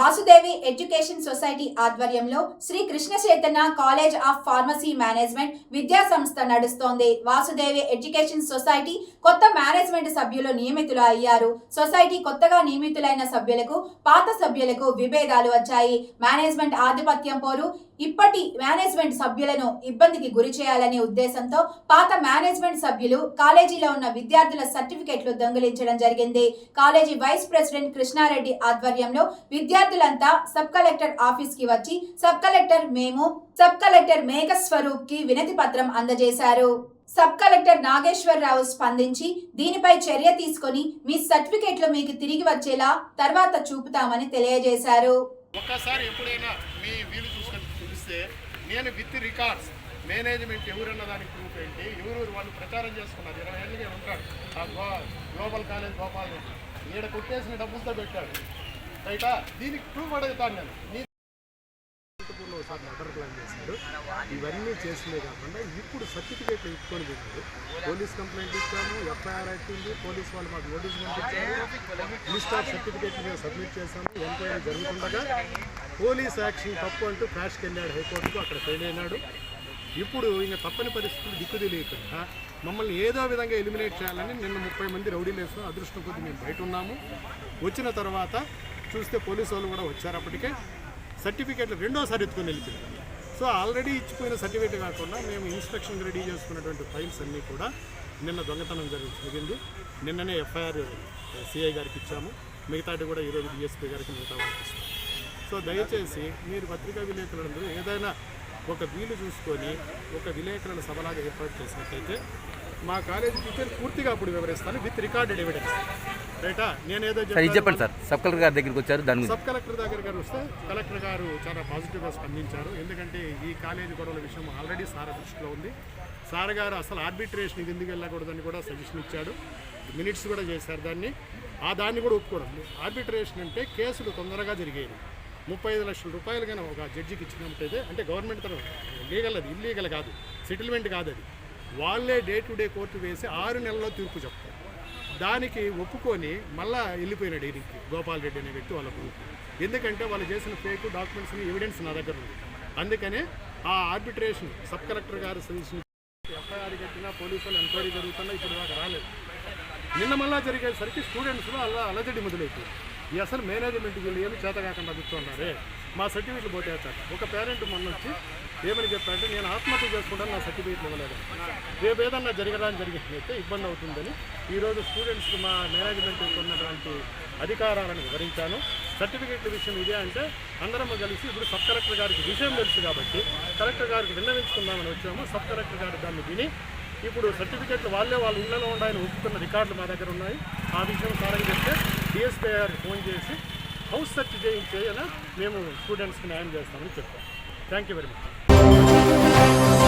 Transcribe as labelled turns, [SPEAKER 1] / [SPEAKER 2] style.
[SPEAKER 1] Vasudevi education society ఆధ్వర్యంలో Shri Krishna Chaitanya college of pharmacy management విద్యా సంస్థ నడుస్తోంది. వాసుదేవి ఎడ్యుకేషన్ సొసైటీ కొత్త మేనేజ్మెంట్ సభ్యులు నియమితులు అయ్యారు. సొసైటీ కొత్తగా నియమితులైన సభ్యులకు పాత సభ్యులకు విభేదాలు వచ్చాయి. మేనేజ్మెంట్ ఆధిపత్యం పోరు ఇప్పటి మేనేజ్మెంట్ సభ్యులను ఇబ్బందికి గురి చేయాలనే ఉద్దేశంతో పాత మేనేజ్మెంట్ సభ్యులు కాలేజీలో ఉన్న విద్యార్థుల సర్టిఫికెట్లు దొంగిలించడం జరిగింది. కాలేజీ వైస్ ప్రెసిడెంట్ కృష్ణారెడ్డి ఆధ్వర్యంలో విద్యార్థులంతా సబ్ కలెక్టర్ ఆఫీస్కి వచ్చి సబ్ కలెక్టర్ మేము సబ్ కలెక్టర్ మేఘస్వరూప్కి వినతి పత్రం అందజేశారు. సబ్ కలెక్టర్ నాగేశ్వరరావు స్పందించి దీనిపై చర్య తీసుకొని మీ సర్టిఫికెట్లు మీకు తిరిగి వచ్చేలా తర్వాత చూపుతామని తెలియజేశారు.
[SPEAKER 2] ఒక్కసారి ఎప్పుడైనా మీ వీలు చూసుకొని చూస్తే నేను విత్ రికార్డ్స్ మేనేజ్మెంట్ ఎవరన్న దానికి ప్రూఫ్ ఏంటి? ఎవరు వాళ్ళు ప్రచారం చేసుకున్నారు? ఇరవై ఏళ్ళుగా ఉంటాడు. ఆ గ్లోబల్ కాలేజ్ గోపాల్ రెడ్డి. ఈడ కొట్టేసిన డబ్బులతో పెట్టాడు. బయట దీనికి ప్రూఫ్ అడుగుతాను నేను. అనంతపూర్లో ఒకసారి మర్డర్ ప్లాన్ చేశాడు ఇవన్నీ చేసినవి కాకుండా ఇప్పుడు సర్టిఫికేట్ ఇచ్చుకొని పెట్టాడు పోలీస్ కంప్లైంట్ ఇచ్చాము ఎఫ్ఐఆర్ అవుతుంది పోలీస్ వాళ్ళు మాకు నోటీస్ పంపించారు. లిస్ట్ ఆఫ్ సర్టిఫికేట్ మేము సబ్మిట్ చేశాము ఎంక్వైరీ జరుగుతుండగా పోలీస్ యాక్షన్ తప్పు అంటూ ఫ్లాష్కి వెళ్ళాడు హైకోర్టుకు అక్కడ ఫెయిల్ అయినాడు. ఇప్పుడు ఇంకా తప్పని పరిస్థితులు దిక్కు తెలియకుండా మమ్మల్ని ఏదో విధంగా ఎలిమినేట్ చేయాలని నిన్న ముప్పై మంది రౌడీలు వేస్తాం అదృష్టం కొద్ది మేము బయట ఉన్నాము. వచ్చిన తర్వాత చూస్తే పోలీసు వాళ్ళు కూడా వచ్చారు అప్పటికే. సర్టిఫికేట్లు రెండోసారి ఎత్తుకొని వెళ్ళిపోయింది సో ఆల్రెడీ ఇచ్చిపోయిన సర్టిఫికేట్ కాకుండా మేము ఇన్స్పెక్షన్ రెడీ చేసుకున్నటువంటి ఫైల్స్ అన్నీ కూడా నిన్న దొంగతనం జరుగు జరిగింది. నిన్ననే ఎఫ్ఐఆర్ సిఐ గారికి ఇచ్చాము. మిగతాటి కూడా ఈరోజు డిఎస్పీ గారికి మిగతా వాళ్ళకి సో దయచేసి మీరు పత్రికా విలేకరులందరూ ఏదైనా ఒక వీలు చూసుకొని ఒక విలేకరుల సభలాగా ఏర్పాటు చేసినట్టయితే మా కాలేజీ టీచర్ పూర్తిగా అప్పుడు వివరిస్తాను విత్ రికార్డెడ్ ఎవిడెన్స్ రైటా నేనేదో
[SPEAKER 3] చెప్పండి సార్. సబ్ కలెక్టర్ గారి దగ్గరికి వచ్చారు దాని
[SPEAKER 2] సబ్ కలెక్టర్ దగ్గర గారు వస్తే కలెక్టర్ గారు చాలా పాజిటివ్గా స్పందించారు. ఎందుకంటే ఈ కాలేజీ గొడవల విషయం ఆల్రెడీ సార్ దృష్టిలో ఉంది. సార్ గారు అసలు ఆర్బిట్రేషన్ ఇది ఎందుకు వెళ్ళకూడదని కూడా సజెషన్ ఇచ్చాడు. మినిట్స్ కూడా చేశారు దాన్ని. ఆ దాన్ని కూడా ఒప్పుకోవడం. ఆర్బిట్రేషన్ అంటే కేసులు తొందరగా జరిగేది ముప్పై ఐదు లక్షల రూపాయలు కానీ ఒక జడ్జికి ఇచ్చినట్టయితే అంటే గవర్నమెంట్ తరఫు లీగల్ అది ఇల్లీగల్ కాదు. సెటిల్మెంట్ కాదు అది. వాళ్ళే డే టు డే కోర్టు వేసి ఆరు నెలల్లో తీర్పు చెప్తారు. దానికి ఒప్పుకొని మళ్ళా వెళ్ళిపోయినాడు ఈయనకి గోపాల్ రెడ్డి అనే వ్యక్తి వాళ్ళ గ్రూప్ ఎందుకంటే వాళ్ళు చేసిన ఫేక్ డాక్యుమెంట్స్ ఎవిడెన్స్ నా దగ్గర ఉంది. అందుకనే ఆ ఆర్బిట్రేషన్ సబ్ కలెక్టర్ గారు సజెషన్ ఎఫ్ఐఆర్ కట్టినా పోలీసులు ఎంక్వైరీ జరుగుతున్నా ఇప్పుడు దాకా రాలేదు. నిన్న మళ్ళా జరిగేసరికి స్టూడెంట్స్లో అలా అలజడి మొదలైపోయింది. ఈ అసలు మేనేజ్మెంట్ వీళ్ళు ఏమి చేత కాకుండా కూర్చున్నారే మా సర్టిఫికెట్లు పోతేస్తారు ఒక పేరెంట్ మొన్న వచ్చి ఏమని చెప్పారంటే నేను ఆత్మహత్య చేసుకుంటాను నా సర్టిఫికెట్లు ఇవ్వలేదు. రేపు ఏదన్నా జరగడానికి జరిగినట్లయితే ఇబ్బంది అవుతుందని ఈరోజు స్టూడెంట్స్కి మా మేనేజ్మెంట్ ఉన్నటువంటి అధికారాలను వివరించాను. సర్టిఫికెట్ల విషయం ఇదే అంటే అందరం కలిసి ఇప్పుడు సబ్ కలెక్టర్ గారికి విషయం తెలుసు కాబట్టి కలెక్టర్ గారికి విన్నవించుకుందామని వచ్చాము. సబ్ కలెక్టర్ గారు దాన్ని విని ఇప్పుడు సర్టిఫికెట్లు వాళ్ళే వాళ్ళ ఇళ్ళలో ఉండాలని ఒప్పుకున్న రికార్డులు మా దగ్గర ఉన్నాయి. ఆ విషయం సారని చెప్తే డిఎస్పీ గారు ఫోన్ చేసి హౌస్ సెర్చ్ చేయించేలా మేము స్టూడెంట్స్కి న్యాయం చేస్తామని చెప్పాం. Thank you very much